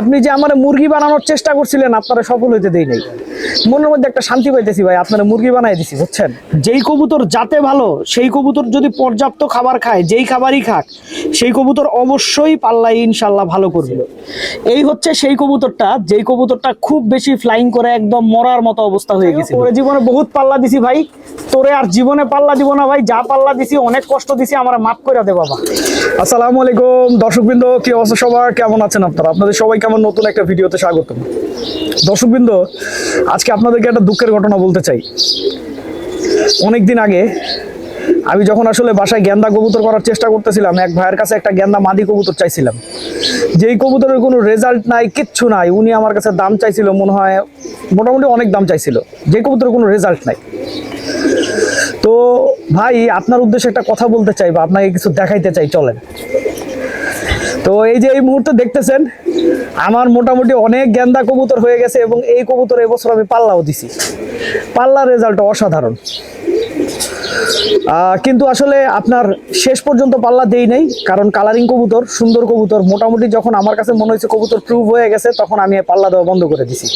আপনি যে আমার মুরগি বানানোর চেষ্টা করছিলেন আপনারা সফল হইতে দেই নাই। মনের মধ্যে একটা শান্তি পাইতেছি ভাই আপনারা মুরগি বানাই দিছি বুঝছেন? যেই কবুতর যাতে ভালো সেই কবুতর যদি পর্যাপ্ত খাবার খায় যেই খাবারই খাক সেই কবুতর অবশ্যই পাল্লাই ইনশাল্লাহ ভালো করবে। এই হচ্ছে সেই কবুতরটা যেই কবুতরটা খুব বেশি ফ্লাইং করে একদম মরার মতো অবস্থা হয়ে গেছে ওরে জীবনে বহুত পাল্লা দিছি ভাই। তোরে আর জীবনে পাল্লা দিব না ভাই যা পাল্লা দিছি অনেক কষ্ট দিছি আমার মাফ করে দে বাবা। আসসালামু আলাইকুম দর্শকবৃন্দ কি অবস্থা সবার? কেমন আছেন আপনারা? আপনাদের সবাই কেমন নতুন একটা ভিডিওতে স্বাগতম। দর্শকবৃন্দ, আজকে আপনাদেরকে একটা দুঃখের ঘটনা বলতে চাই। অনেকদিন আগে আমি যখন আসলে বাসায় গেন্দা কবুতর করার চেষ্টা করতেছিলাম, এক ভাইয়ের কাছে একটা গেন্দা মাদি কবুতর চাইছিলাম। যেই কবুতরের কোনো রেজাল্ট নাই, কিচ্ছু নাই, উনি আমার কাছে দাম চাইছিল, মনে হয় মোটামুটি অনেক দাম চাইছিল। যে কবুতরের কোনো রেজাল্ট নাই। তো ভাই, আপনার উদ্দেশ্যে একটা কথা বলতে চাই বা আপনাকে কিছু দেখাইতে চাই, চলেন। তো এই যে এই মুহূর্তে দেখতেছেন, আমার মোটামুটি অনেক গেন্দা কবুতর হয়ে গেছে এবং এই কবুতর এবছর আমি পাল্লাও দিছি। পাল্লার রেজাল্ট অসাধারণ। কিন্তু আসলে আপনার শেষ পর্যন্ত পাল্লা দেই নাই, কারণ কালারিং কবুতর, সুন্দর কবুতর। মোটামুটি যখন আমার কাছে মনে হয়েছে কবুতর প্রুভ হয়ে গেছে, তখন আমি পাল্লা দেওয়া বন্ধ করে দিছি।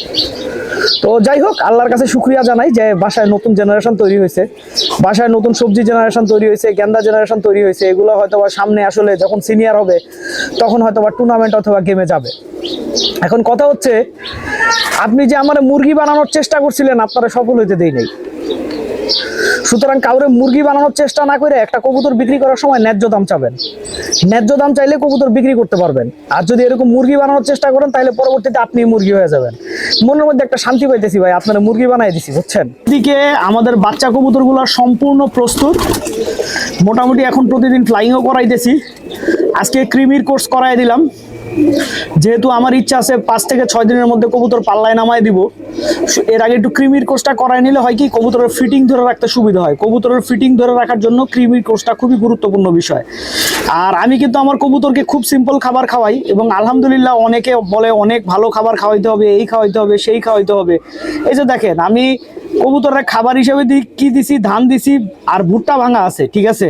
তো যাই হোক, আল্লাহর কাছে শুক্রিয়া জানাই যে বাসায় নতুন জেনারেশন তৈরি হয়েছে, বাসায় নতুন সবজি জেনারেশন তৈরি হয়েছে, গেন্দা জেনারেশন তৈরি হয়েছে, এগুলো হয়তো বা সামনে আসলে যখন সিনিয়র হবে, তখন হয়তো বা টুর্নামেন্ট অথবা গেমে যাবে। এখন কথা হচ্ছে, আপনি যে আমার মুরগি বানানোর চেষ্টা করছিলেন, আপনারা সফল হইতে দেই নাই। সুতরাং কাউরে মুরগি বানানোর চেষ্টা না করে একটা কবুতর বিক্রি করার সময় ন্যায্য দাম চাবেন। ন্যায্য দাম চাইলে কবুতর বিক্রি করতে পারবেন। আর যদি এরকম মুরগি বানানোর চেষ্টা করেন তাহলে পরবর্তীতে আপনি মুরগি হয়ে যাবেন। মনের মধ্যে একটা শান্তি পাইতেছি ভাই, আপনারা মুরগি বানাই দিছি, বুঝছেন? এদিকে আমাদের বাচ্চা কবুতরগুলো সম্পূর্ণ প্রস্তুত। মোটামুটি এখন প্রতিদিন ফ্লাইংও করাইতেছি। আজকে ক্রিমির কোর্স করাই দিলাম। যেহেতু আমার ইচ্ছা আছে পাঁচ থেকে ছয় দিনের মধ্যে কবুতর পাল্লায় নামায় দিব এর আগে একটু ক্রিমির কোর্সটা করাই নিলে হয় কি, কবুতরের ফিটিং ধরে রাখতে সুবিধা হয়। কবুতরের ফিটিং ধরে রাখার জন্য ক্রিমির কোর্সটা খুবই গুরুত্বপূর্ণ বিষয়। আর আমি কিন্তু আমার কবুতরকে খুব সিম্পল খাবার খাওয়াই এবং আলহামদুলিল্লাহ অনেকে বলে অনেক ভালো খাবার খাওয়াইতে হবে, এই খাওয়াইতে হবে, সেই খাওয়াইতে হবে। এই যে দেখেন, আমি কবুতরের খাবার হিসেবে দি কি দিছি? ধান দিছি আর ভুট্টা ভাঙা আছে, ঠিক আছে?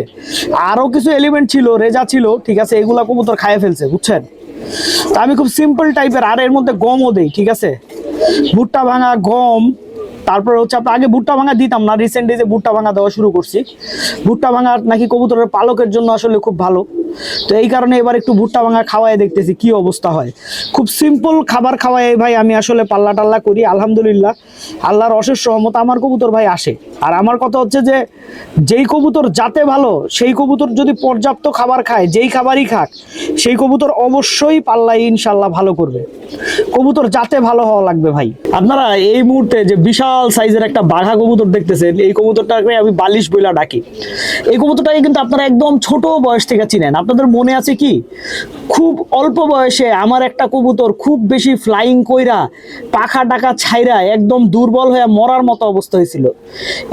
আরও কিছু এলিমেন্ট ছিল, রেজা ছিল, ঠিক আছে? এগুলা কবুতর খাইয়ে ফেলছে, বুঝছেন? তা আমি খুব সিম্পল টাইপের আর এর মধ্যে গমও দিই, ঠিক আছে? ভুট্টা ভাঙা গম, তারপরে হচ্ছে আপনার, আগে ভুট্টা ভাঙা দিতাম না রিসেন্টলি যে ভুট্টা ভাঙা দেওয়া শুরু করছি। ভুট্টা ভাঙা নাকি কবুতরের পালকের জন্য আসলে খুব ভালো। তো এই কারণে এবার একটু ভুট্টা ভাঙা খাওয়াই দেখতেছি কি অবস্থা হয়। খুব সিম্পল খাবার খাওয়াই ভাই আমি আসলে পাল্লা টাল্লা করি, আলহামদুলিল্লাহ। আল্লাহর অশেষ সহমত আমার কবুতর ভাই আসে। আর আমার কথা হচ্ছে যে, যেই কবুতর যাতে ভালো, সেই কবুতর যদি পর্যাপ্ত খাবার খায়, যেই খাবারই খাক, সেই কবুতর অবশ্যই পাল্লাই ইনশাল্লাহ ভালো করবে। কবুতর যাতে ভালো হওয়া লাগবে ভাই। আপনারা এই মুহূর্তে যে বিশাল সাইজের একটা বাঘা কবুতর দেখতেছেন, এই কবুতরটাকে আমি বালিশ বইলা ডাকি। এই কবুতরটাকে কিন্তু আপনারা একদম ছোট বয়স থেকে চিনেন। আপনাদের মনে আছে কি? খুব অল্প বয়সে আমার একটা কবুতর খুব বেশি ফ্লাইং কইরা, পাখা টাকা ছাইরা একদম দুর্বল হয়ে মরার মতো অবস্থা হয়েছিল।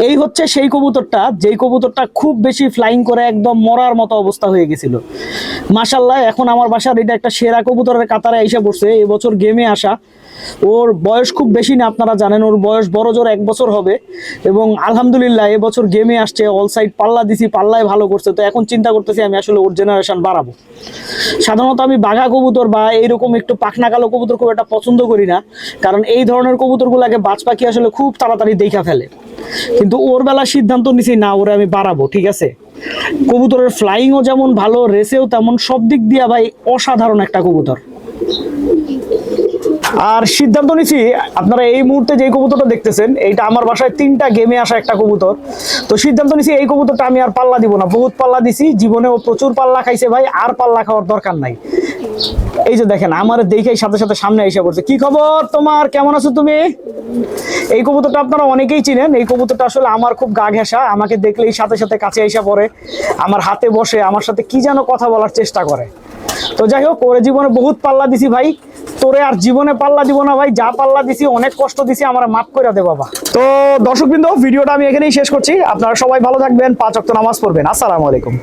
এই হচ্ছে সেই কবুতরটা, যেই কবুতরটা খুব বেশি ফ্লাইং করে একদম মরার মতো অবস্থা হয়ে গেছিল। মাসাল্লাহ এখন আমার বাসার এটা একটা সেরা কবুতরের কাতারে এসে পড়ছে এবছর গেমে আসা। ওর বয়স খুব বেশি না, আপনারা জানেন, ওর বয়স বড় জোর এক বছর হবে। এবং আলহামদুলিল্লাহ, এবছর গেমে আসছে অল সাইড পাল্লা দিছি, পাল্লায় ভালো করছে। তো এখন চিন্তা করতেছি আমি আসলে ওর জেনারেশন বাড়াবো। সাধারণত আমি বাঘা কবুতর বা এইরকম একটু পাখনা কালো কবুতর খুব একটা পছন্দ করি না, কারণ এই ধরনের কবুতরগুলোকে বাজ পাখি আসলে খুব তাড়াতাড়ি দেখা ফেলে। কিন্তু ওর বেলা সিদ্ধান্ত নিছি, না, ওরে আমি বাড়াবো, ঠিক আছে? কবুতরের ফ্লাইংও যেমন ভালো রেসেও তেমন, সব দিক দিয়ে ভাই অসাধারণ একটা কবুতর। আর সিদ্ধান্ত নিছি, আপনারা এই মুহূর্তে যে কবুতরটা দেখতেছেন, এইটা আমার বাসায় তিনটা গেমে আসা একটা কবুতর। তো সিদ্ধান্ত নিছি এই কবুতরটা আমি আর পাল্লা দিব না। বহুত পাল্লা দিছি জীবনে ও প্রচুর পাল্লা খাইছে ভাই, আর পাল্লা খাওয়ার দরকার নাই। এই যে দেখেন, আমার দেখেই সাথে সাথে সামনে এসে পড়ছে। কি খবর তোমার? কেমন আছো তুমি? এই কবুতরটা আপনারা অনেকেই চিনেন। এই কবুতরটা আসলে আমার খুব গা ঘেঁষা। আমাকে দেখলেই সাথে সাথে কাছে এসে পড়ে। আমার হাতে বসে, আমার সাথে কি যেন কথা বলার চেষ্টা করে। তো যাই হোক, ওরে জীবনে বহুত পাল্লা দিছি ভাই। তোরে আর জীবনে পাল্লা দিব না ভাই, যা পাল্লা দিছি, অনেক কষ্ট দিছি, আমার মাফ করে দে বাবা। তো দর্শকবৃন্দ, ভিডিওটা আমি এখানেই শেষ করছি। আপনারা সবাই ভালো থাকবেন, পাঁচ অক্ট নামাজ পড়বেন। আসসালামু আলাইকুম।